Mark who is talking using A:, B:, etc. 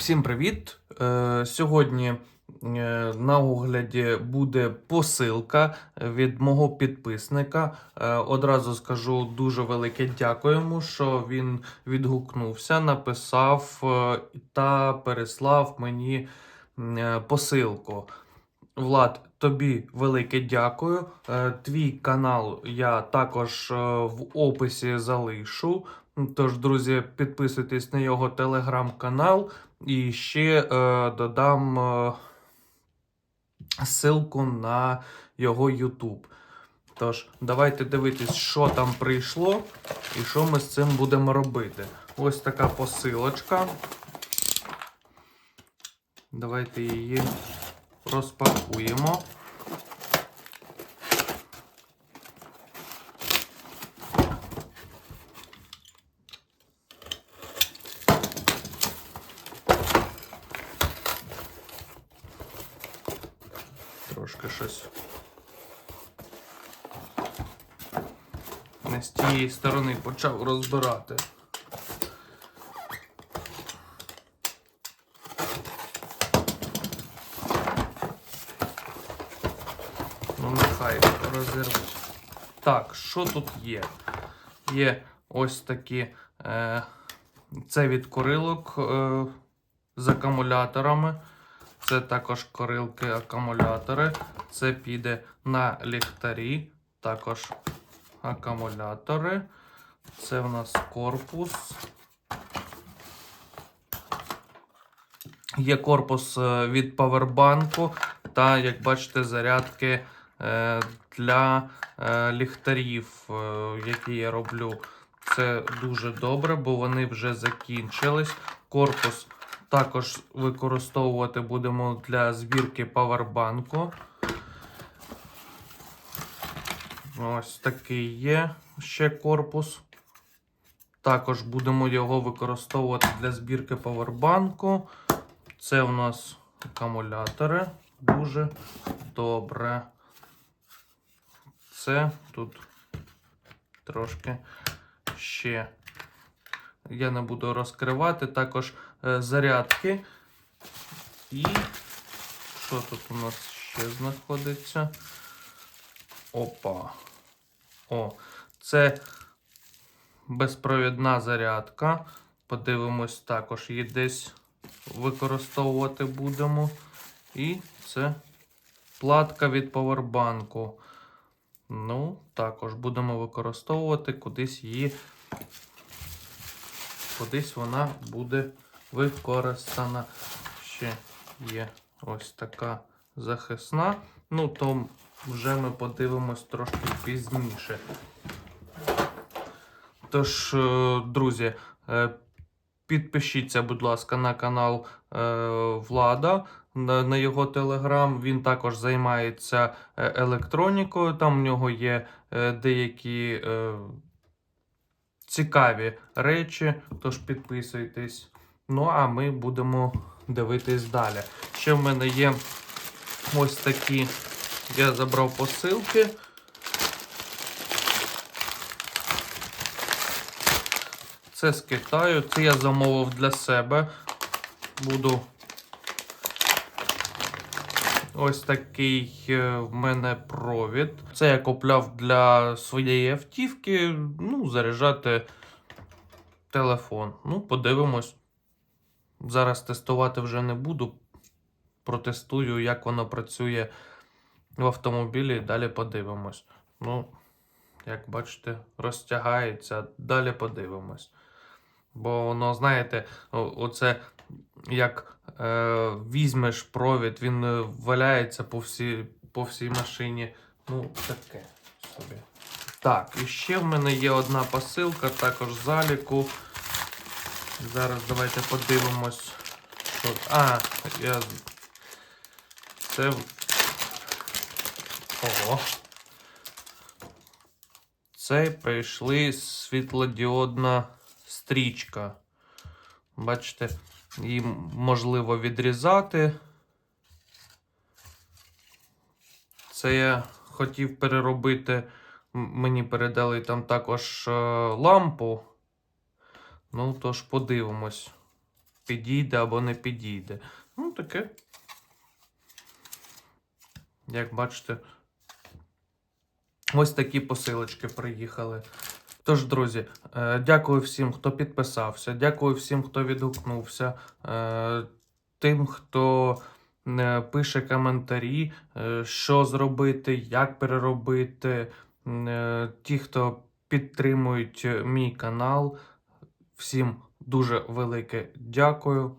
A: Всім привіт! Е, Сьогодні е, на огляді буде посилка від мого підписника. Е, Одразу скажу дуже велике дякую йому, що він відгукнувся, написав та переслав мені посилку. Влад, тобі велике дякую. Е, Твій канал я також е, в описі залишу. Тож, друзі, підписуйтесь на його телеграм-канал. І ще е, додам ссылку на його YouTube. Тож, давайте дивитись, що там прийшло і що ми з цим будемо робити. Ось така посилочка. Давайте її розпакуємо. Трошки щось. Не з тієї сторони почав розбирати. Нехай розірвуть. Так, що тут є? Є ось такі. Е, це від корилок е, з акумуляторами. Це також корилки акумулятори. Це піде на ліхтарі. Також акумулятори. Це в нас корпус. Є корпус е, від павербанку та, як бачите, зарядки для е, ліхтарів, е, які я роблю. Це дуже добре, бо вони вже закінчились. Корпус також використовувати будемо для збірки павербанку. Ось такий є ще корпус. Також будемо його використовувати для збірки павербанку. Це у нас акумулятори. Дуже добре. Це тут трошки ще. Я не буду розкривати. Також е, зарядки. І що тут у нас ще знаходиться? Опа. О, це безпровідна зарядка. Подивимось, також її десь використовувати будемо. І це платка від повербанку. Ну, також будемо використовувати кудись її. Кудись вона буде використана. Ще є ось така захисна. Ну, то вже ми подивимось трошки пізніше. Тож, е, друзі, е, підпишіться, будь ласка, на канал е, Влада, на, його телеграм. Він також займається е, електронікою. Там в нього є е, деякі цікаві речі. Тож підписуйтесь. Ну, а ми будемо дивитись далі. Ще в мене є ось такі. Я забрав посилки. Це з Китаю. Це я замовив для себе. Буду. Ось такий е, в мене провід. Це я купляв для своєї автівки. Ну, заряджати телефон. Ну, подивимось. Зараз тестувати вже не буду. Протестую, як воно працює в автомобілі далі подивимось. Ну, як бачите, розтягається, далі подивимось. Бо воно, знаєте, оце як е, візьмеш провід, він е, валяється по всій, по всій машині. Ну, таке собі. Так, і ще в мене є одна посилка, також заліку. Зараз давайте подивимось. Що... А, я. Це. Ого. Це прийшли світлодіодна стрічка. Бачите, її можливо відрізати. Це я хотів переробити. Мені передали там також е, лампу. Ну, тож подивимось. підійде або не підійде. Ну, таке. Як бачите, ось такі посилочки приїхали. Тож, друзі, е, дякую всім, хто підписався, дякую всім, хто відгукнувся, е, тим, хто е, пише коментарі, що зробити, як переробити, ті, хто підтримують мій канал. Всім дуже велике дякую.